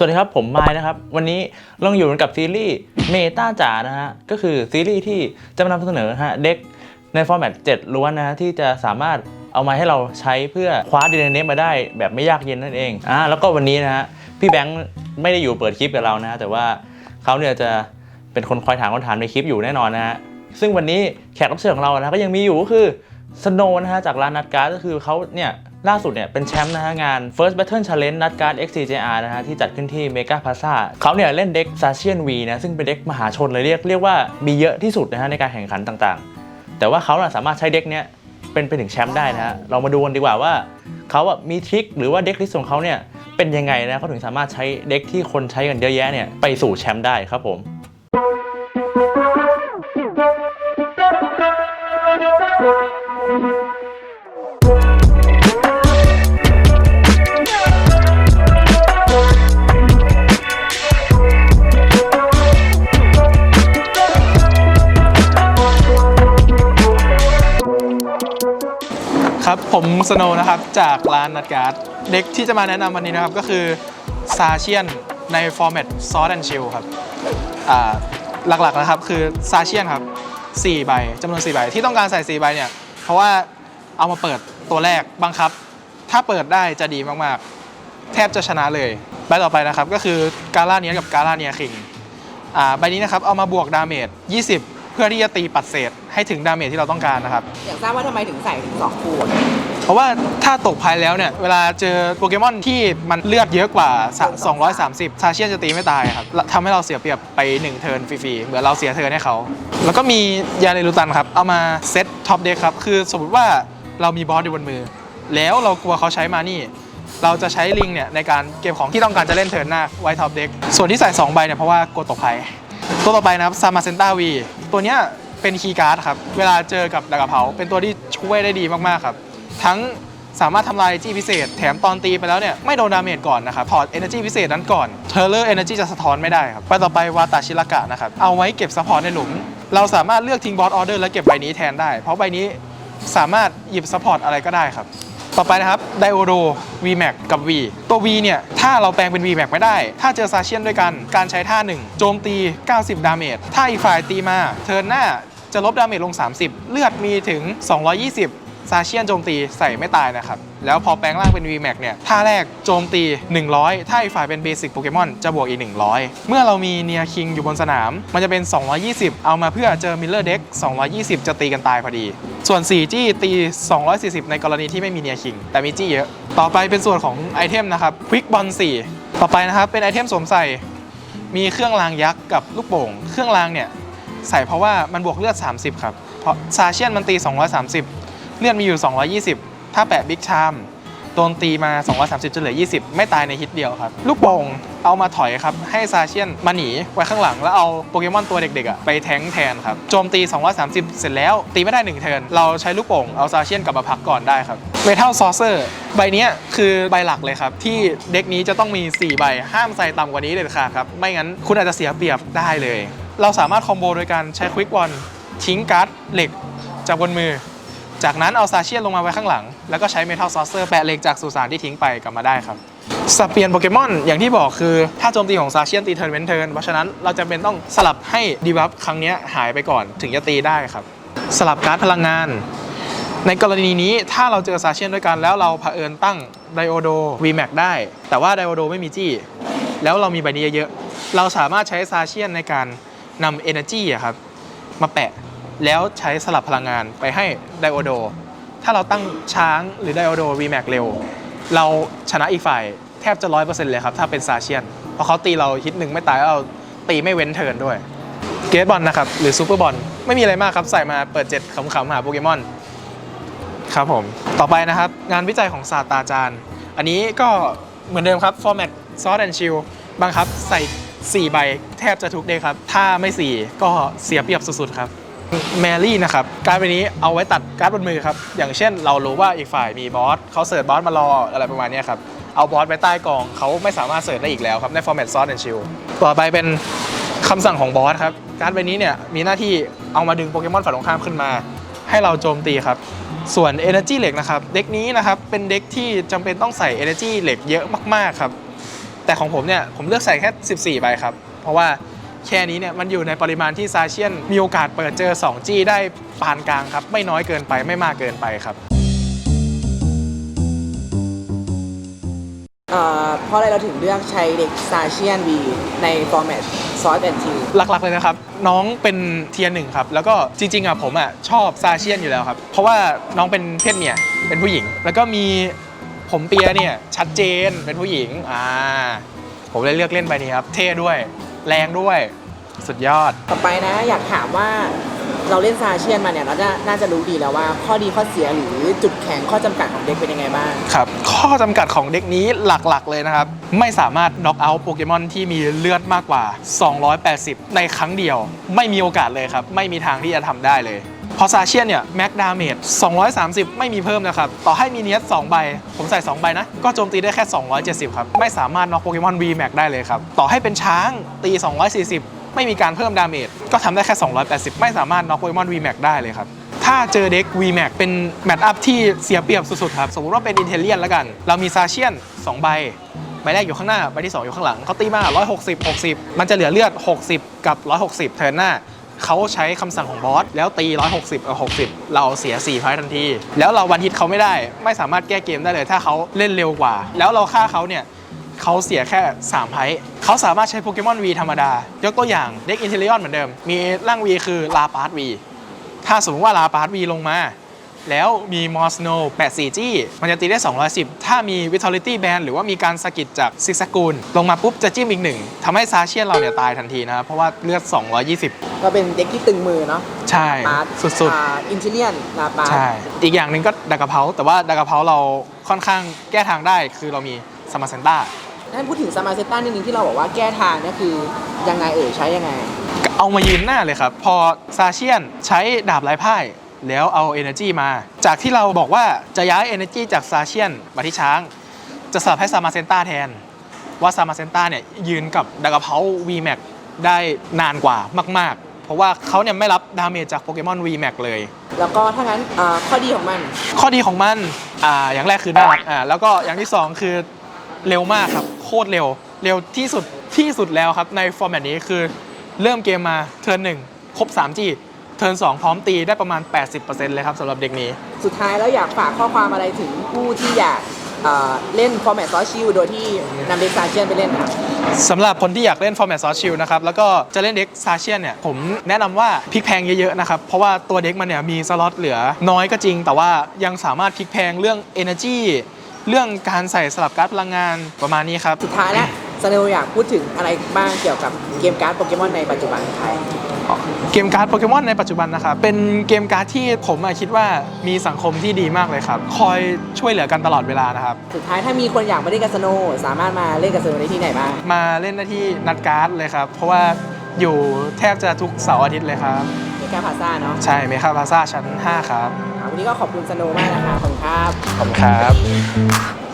สวัสดีครับผมไมายนะครับ วันนี้เราอยู่กับซีรีส์เมตาจ๋านะฮะ ก็คือซีรีส์ที่จะมานำเสนอฮะเด็กในฟอร์แมต7ล้วนนะฮะ ที่จะสามารถเอามาให้เราใช้เพื่อคว้าดีเนมาได้แบบไม่ยากเย็นนั่นเองอ่าแล้วก็วันนี้นะฮะ พี่แบงค์ไม่ได้อยู่เปิดคลิปกับเรานะฮะ แต่ว่าเขาเนี่ยจะเป็นคนคอยถามคำถามในคลิปอยู่แน่นอนนะฮะซึ่งวันนี้แขกรับเชิญของเรานะก็ยังมีอยู่ก็คือสโนนะฮะจากร้านนัดการ์ดก็คือเขาเนี่ย ล่าสุดเนี่ยเป็นแชมป์นะฮะงาน First Battle Challenge นัดการ์ด XCJR นะฮะที่จัดขึ้นที่ Mega Plaza เขาเนี่ยเล่นเด็ก s a s i a n V นะซึ่งเป็นเด็กมหาชนเลยเรียกเรียกว่ามีเยอะที่สุดนะฮะในการแข่งขันต่างๆ แต่ว่าเขาสามารถใช้เด็กเนี้ยเป็นไปถึงแชมป์ได้นะฮะเรามาดูกันดีกว่าว่าเขาอะมีทริคหรือว่าเด็กลิสต์ของเขาเนี่ยเป็นยังไงนะเขาถึงสามารถใช้เด็กที่คนใช้กันเยอะแยะเนี่ยไปสู่แชมป์ได้ครับผม ผมสโนนะครับจากร้านนัดการ์ดเด็กที่จะมาแนะนำวันนี้นะครับก็คือซาเชียนในฟอร์แมตซอสแอนชิลครับอ่าหลักๆนะครับคือซาเชียนครับ4ใบจำนวน4ใบที่ต้องการใส่4ใบเนี่ยเพราะว่าเอามาเปิดตัวแรกบังคับ ถ้าเปิดได้จะดีมากๆ แทบจะชนะเลย ใบต่อไปนะครับก็คือกาล่าเนียกับกาล่าเนียคิงอ่าใบนี้นะครับเอามาบวกดาเมจ20 พื่อที่จะตีปัดเศษให้ถึงดาเมจที่เราต้องการนะครับ อยากทราบว่าทำไมถึงใส่ถึงสองคู่อะเพราะว่าถ้าตกภายแล้วเนี่ย เวลาเจอโปเกมอนที่มันเลือดเยอะกว่าสะ230 ซาเชียนจะตีไม่ตายครับและทำให้เราเสียเปรียบไป 1 เทิร์นฟรีๆ เหมือนเราเสียเทิร์นให้เขา แล้วก็มียาเนรูตันครับ เอามาเซตท็อปเด็กครับ คือสมมติว่าเรามีบอสอยู่บนมือ แล้วเรากลัวเขาใช้มานี่ เราจะใช้ลิงเนี่ยในการเก็บของที่ต้องการจะเล่นเทิร์นหน้าไว้ท็อปเด็กส่วนที่ใส่2ใบเนี่ยเพราะว่ากลัวตกภัยตัวต่อไปนะครับซามาเซนต้าวี ตัวเนี้ยเป็นคีย์การ์ดครับ เวลาเจอกับดาบกระเพราเป็นตัวที่ช่วยได้ดีมากๆครับ ทั้งสามารถทำลาย energy พิเศษ แถมตอนตีไปแล้วเนี่ย ไม่โดนดาเมจก่อนนะครับ ถอด energy พิเศษนั้นก่อนเทเลอร์ energy จะสะท้อนไม่ได้ครับ ไปต่อไปวาตาชิรากะนะครับ เอาไว้เก็บซัพพอร์ตในหลุม เราสามารถเลือกทิ้งบอสออเดอร์และเก็บใบนี้แทนได้ เพราะใบนี้สามารถหยิบซัพพอร์ตอะไรก็ได้ครับ ต่อไปนะครับไดโอโด VMAX กับ V ตัว V เนี่ย ถ้าเราแปลงเป็น VMAX ไม่ได้ ถ้าเจอซาเชียนด้วยกัน การใช้ท่า 1 โจมตี 90 ดาเมจ ถ้าอีกฝ่ายตีมา เทิร์นหน้าจะลบดาเมจลง 30 เลือดมีถึง 220 ซาเชียนโจมตีใส่ไม่ตายนะครับ แล้วพอแปลงร่างเป็น VMAX เนี่ยท่าแรกโจมตี 100 ถ้าอีกฝ่ายเป็นเบสิกโปเกมอนจะบวกอีก 100 เมื่อเรามีเนียคิงอยู่บนสนาม มันจะเป็น 220 เอามาเพื่อเจอมิลเลอร์เด็ก220 จะตีกันตายพอดี ส่วน 4 จี้ตี 240 ในกรณีที่ไม่มีเนียคิง แต่มีจี้เยอะ ต่อไปเป็นส่วนของไอเทมนะครับควิกบอล4ต่อไปนะครับเป็นไอเทมสวมใส่ มีเครื่องรางยักษ์กับลูกโป่ง เครื่องรางเนี่ยใส่เพราะว่ามันบวกเลือด 30 ครับ เพราะซาเชียนมันตี 230 เลือดมีอยู่ 220 ถ้าแปะบิ๊กชามโดนตีมา 230จะเหลือ 20 ไม่ตายในฮิตเดียวครับ ลูกโป่งเอามาถอยครับ ให้ซาเชียนมาหนีไว้ข้างหลัง แล้วเอาโปเกมอนตัวเด็กๆอะไปแทงแทนครับ โจมตี 230 เสร็จแล้ว ตีไม่ได้ 1 เทิร์นเราใช้ลูกโป่งเอาซาเชียนกลับมาพักก่อนได้ครับเมทัลซอเซอร์ใบนี้คือใบหลักเลยครับ ที่เด็กนี้จะต้องมี 4 ใบ ห้ามใส่ต่ำกว่านี้เลยค่ะครับไม่งั้นคุณอาจจะเสียเปรียบได้เลย เราสามารถคอมโบโดยการใช้ควิกบอลทิ้งการ์ดเหล็กจากบนมือ จากนั้นเอาซาเชียนลงมาไว้ข้างหลัง แล้วก็ใช้เมทัลซอสเซอร์แปะเหล็กจากสุสานที่ทิ้งไปกลับมาได้ครับสับเปลี่ยนโปเกมอนอย่างที่บอกคือ ถ้าโจมตีของซาเชียนตีเทิร์นเว้นเทิร์นเพราะฉะนั้นเราจะเป็นต้องสลับให้ดีบัฟครั้งนี้หายไปก่อนถึงจะตีได้ครับ สลับการ์ดพลังงาน ในกรณีนี้ถ้าเราเจอซาเชียนด้วยกันแล้วเราเผอิญตั้งไดโอโด VMAX ได้ แต่ว่าไดโอโดไม่มีจี้ แล้วเรามีใบนี้เยอะๆเราสามารถใช้ซาเชียนในการนำ Energy อะครับมาแปะ แล้วใช้สลับพลังงานไปให้ไดโอโด ถ้าเราตั้งช้างหรือไดโอโด VMAX เร็ว เราชนะอีกฝ่ายแทบจะร้อยเปอร์เซ็นต์เลยครับ ถ้าเป็นซาเชียน เพราะเขาตีเราฮิตหนึ่งไม่ตายแล้วเราตีไม่เว้นเทิร์นด้วย เกตบอลนะครับ หรือซูเปอร์บอลไม่มีอะไรมากครับ ใส่มาเปิดเจ็ดขำๆหาโปเกมอน ครับผม ต่อไปนะครับ งานวิจัยของศาสตราจารย์ อันนี้ก็เหมือนเดิมครับฟอร์แมตซอสแอนชิลบังคับใส่ 4 ใบแทบจะทุกเดย์ครับ ถ้าไม่ 4 ก็เสียเปรียบสุดๆครับ แมรี่นะครับการดใบนี้เอาไว้ตัดการ์ดบนมือครับ อย่างเช่นเรารู้ว่าอีกฝ่ายมีบอสเขาเสิร์ชบอสมารออะไรประมาณนี้ครับ เอาบอสไว้ใต้กองเขาไม่สามารถเสิร์ชได้อีกแล้วครับ ในฟอร์แมตซอสแอนชิลต่อไปเป็นคำสั่งของบอสครับ การดใบนี้เนี่ยมีหน้าที่เอามาดึงโปเกมอนฝ่ายตรงข้ามขึ้นมา ให้เราโจมตีครับ ส่วน Energy เหล็กนะครับ เด็กนี้นะครับเป็นเด็กที่จำเป็นต้องใส่ Energy เหล็กเยอะมากๆครับ แต่ของผมเนี่ยผมเลือกใส่แค่ 14ใบครับ เพราะว่า แค่นี้เนี่ยมันอยู่ในปริมาณที่ซาเชียนมีโอกาสเปิดเจอ 2G ได้ปานกลางครับ ไม่น้อยเกินไปไม่มากเกินไปครับเอ่อเพราะอะไรเราถึงเลือกใช้เด็กซาเชียนวีในฟอร์แมตซอสแอนทีหลักๆเลยนะครับ น้องเป็นเทียร์หนึ่งครับ แล้วก็จริง ๆอะผมอะชอบซาเชียนอยู่แล้วครับ เพราะว่าน้องเป็นเพศเมียเป็นผู้หญิง แล้วก็มีผมเปียเนี่ยชัดเจนเป็นผู้หญิงอ่าผมเลยเลือกเล่นใบนี้ครับ เท่ด้วย แรงด้วย สุดยอด ต่อไปนะ อยากถามว่าเราเล่นซาเชียนมาเนี่ยเราจะน่าจะรู้ดีแล้วว่าข้อดีข้อเสียหรือจุดแข็งข้อจำกัดของเด็กเป็นยังไงบ้าง ครับ ข้อจำกัดของเด็กนี้หลักๆเลยนะครับ ไม่สามารถน็อกเอาท์โปเกมอนที่มีเลือดมากกว่า 280 ในครั้งเดียว ไม่มีโอกาสเลยครับ ไม่มีทางที่จะทำได้เลยเพอซาเชียนเนี่ยแม็กดาเมจ230 ไม่มีเพิ่มนะครับ ต่อให้มีเนียส2ใบ ผมใส่ 2 ใบนะ ก็โจมตีได้แค่ 270 ครับ ไม่สามารถน็อกโปเกมอน V Max ได้เลยครับ ต่อให้เป็นช้างตี 240 ไม่มีการเพิ่มดาเมจก็ทำได้แค่ 280 ไม่สามารถน็อกโปเกมอน V Max ได้เลยครับถ้าเจอเด็ก V Max เป็นแมตช์อัพที่เสียเปรียบสุดๆครับ สมมติว่าเป็นอินเทเลียนแล้วกัน เรามีซาเชียน 2 ใบ ใบแรกอยู่ข้างหน้า ใบที่ 2 อยู่ข้างหลังเขาตีมา 160 60 มันจะเหลือเลือด 60 กับ 160 เทิร์นหน้า เขาใช้คำสั่งของบอสแล้วตี 160กับ60 เราเสีย4พอยทันที แล้วเราวันฮิตเขาไม่ได้ ไม่สามารถแก้เกมได้เลย ถ้าเขาเล่นเร็วกว่า แล้วเราฆ่าเขาเนี่ยเขาเสียแค่3ไพ่เขาสามารถใช้โปเกมอน V ธรรมดา ยกตัวอย่างเด็กอินเทเลียนเหมือนเดิม มีร่าง V คือลาปาร์ต V ถ้าสมมติว่าลาปาร์ต V ลงมา แล้วมีมอสโน 84จี้มันจะตีได้ 210 ถ้ามี Vitality Band หรือว่ามีการสกิดจากซิกซกูล ลงมาปุ๊บจะจิ้มอีกหนึ่งทำให้ซาเชียนเราเนี่ยตายทันทีนะครับ เพราะว่าเลือด 220 ก็เป็นเด็กที่ตึงมือเนาะใช่ปาร์ตสุดอินชิเลียนลาปาๆร์ตใช่ อีกอย่างหนึ่งก็ดากาเพาแต่ว่าดากาเพาเราค่อนข้างแก้ทางได้คือเรามีสมาเซนต้านั่นพูดถึงสมาเซต้านิดนึงที่เราบอกว่าแก้ทางเนี่ยคือยังไงเอ่ยใช้ยังไง เอามายืนหน้าเลยครับ พอซาเชียนใช้ดาบไร้พ่าย แล้วเอา Energy มา จากที่เราบอกว่าจะย้าย Energy จากซาเชียนมาที่ช้าง จะสลับให้ซามาเซนต้าแทน ว่าซามาเซนต้าเนี่ยยืนกับดากาเพา VMAX ได้นานกว่ามาก ๆ เพราะว่าเขาเนี่ยไม่รับดาเมจจากโปเกมอน VMAX เลย แล้วก็ถ้างั้นอ่าข้อดีของมัน ข้อดีของมันอ่าอย่างแรกคือน่ารักอ่าแล้วก็อย่างที่สองคือเร็วมากครับ โคตรเร็ว เร็วที่สุดที่สุดแล้วครับในฟอร์แมตนี้คือเริ่มเกมมาเทิร์นหนึ่งครบ 3G เทิร์น2พร้อมตีได้ประมาณ 80%เลยครับสำหรับเด็กนี้ สุดท้ายแล้วอยากฝากข้อความอะไรถึงผู้ที่อยากอ่าเล่นฟอร์แมตซอสชิลโดยที่นำเด็กซาเชียนไปเล่นนะครับ สำหรับคนที่อยากเล่นฟอร์แมตซอสชิลนะครับ แล้วก็จะเล่นเด็กซาเชียนเนี่ย ผมแนะนำว่าพลิกแพงเยอะๆนะครับ เพราะว่าตัวเด็กมันเนี่ย มีสล็อตเหลือน้อยก็จริง แต่ว่ายังสามารถพลิกแพงเรื่อง Energy เรื่องการใส่สลับการ์ดพลังงานประมาณนี้ครับ สุดท้ายแล้วสเนลอยากพูดถึงอะไรบ้างเกี่ยวกับเกมการ์ดโปเกมอนในปัจจุบันไทย เกมการ์ดโปเกมอนในปัจจุบันนะครับเป็นเกมการ์ดที่ผมอะคิดว่ามีสังคมที่ดีมากเลยครับ คอยช่วยเหลือกันตลอดเวลานะครับ สุดท้ายถ้ามีคนอยากมาเล่นกับสโนว์สามารถมาเล่นกับสโนว์ได้ที่ไหนบ้างมาเล่นได้ที่นัดการ์ดเลยครับ เพราะว่าอยู่แทบจะทุกเสาร์อาทิตย์เลยครับเมกาพาซ่าเนาะใช่เมคาพาซาชั้น 5 ครับ อ่าวันนี้ก็ขอบคุณสโนว์มากนะคะขอบคุณครับ ขอบคุณครับ